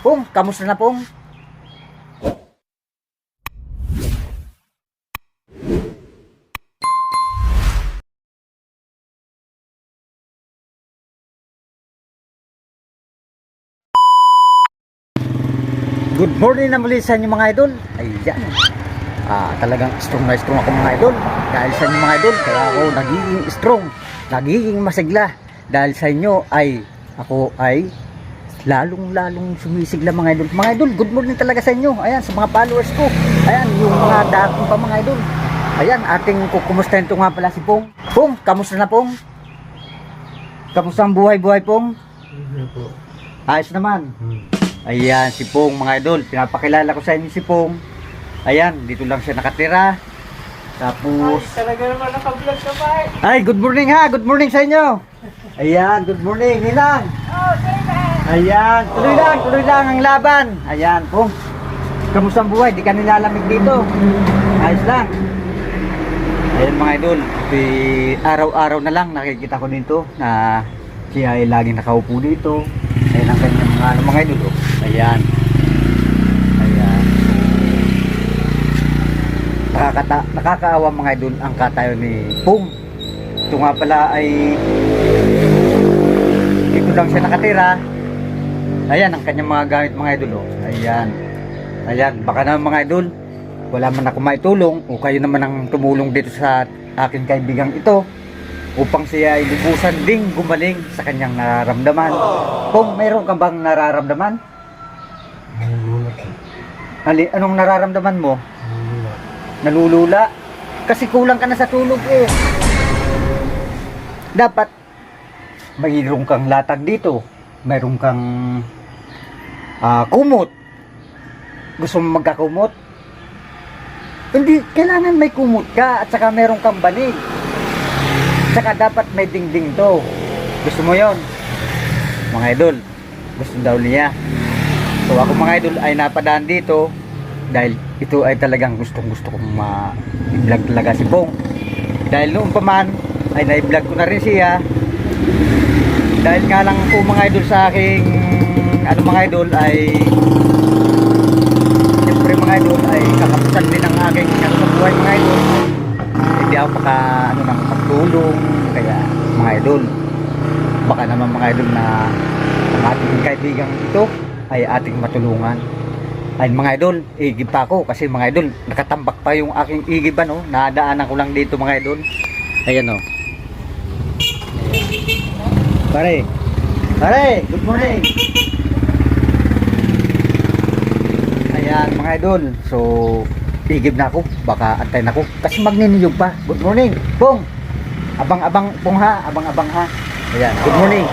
Pong, kamusta na pong? Good morning na muli sa inyo mga idol. Ayan. Ah, talagang strong na strong ako mga idol. Dahil sa inyo mga idol, kaya ako nagiging strong, nagiging masigla. Dahil sa inyo ay ako ay lalong-lalong sumisigla mga idol. Mga idol, good morning talaga sa inyo. Ayan, sa mga followers ko. Ayan, yung mga dating pa mga idol. Ayan, ating kukumustahin ito nga pala si Pong. Pong, kamusta na Pong? Kamusta ang buhay-buhay Pong? Ayos naman. Hmm. Ayan, si Pong mga idol. Pinapakilala ko sa inyo si Pong. Ayan, dito lang siya nakatira. Tapos, Talaga naman naka-vlog ka pa eh. ay, good morning ha. Good morning sa inyo. Ayan, good morning. Ninang. Oh, Ayan, tuloy lang, tuloy lang ang laban. Ayan, Pong. Kamusta ang buhay? Di ka nilalamig dito. Ayos lang. Ayan mga idol, di- araw-araw na lang nakikita ko dito na siya ay laging nakaupo dito. Ayan ang kanyang mga ano mga idol. Oh. Ayan. Ayan. Nakakata nakakaawa mga idol ang katayo ni Pong. Ito nga pala ay dito lang siya nakatira. Ayan ang kanyang mga gamit mga idol. Oh. Ayan. Ayan, baka naman mga idol, wala man ako maitulong o kayo naman ang tumulong dito sa aking kaibigang ito upang siya ay lubusan ding gumaling sa kanyang nararamdaman. Kung mayroon ka bang nararamdaman? Ali, anong nararamdaman mo? Nalulula? Kasi kulang ka na sa tulog eh. Dapat mayroon kang latag dito. Mayroon kang ah, kumot. Gusto mo magkakumot? Hindi, kailangan may kumot ka at saka meron kang banig. Tsaka dapat may dingding to. Gusto mo yon Mga idol, gusto daw niya. So ako mga idol ay napadaan dito dahil ito ay talagang gustong gusto kong ma-vlog talaga si Bong. Dahil noon pa man ay na-vlog ko na rin siya. Dahil nga lang po mga idol sa aking ano mga idol ay siyempre mga idol ay kakapusan din ang aking ano sa buhay mga idol. Hindi ako maka ano nang pagtulong kaya mga idol baka naman mga idol na ang ating kaibigang ito ay ating matulungan ay mga idol, igib pa ako kasi mga idol, nakatambak pa yung aking igib ano, nadaanan ko lang dito mga idol. Ayan o. Pare. Pare, good morning. Ayan mga idol. So, igib na ako. Baka antayin ako. Kasi magniniyog pa. Good morning. Pong. Abang-abang pong ha. Abang-abang ha. Ayan. Good morning.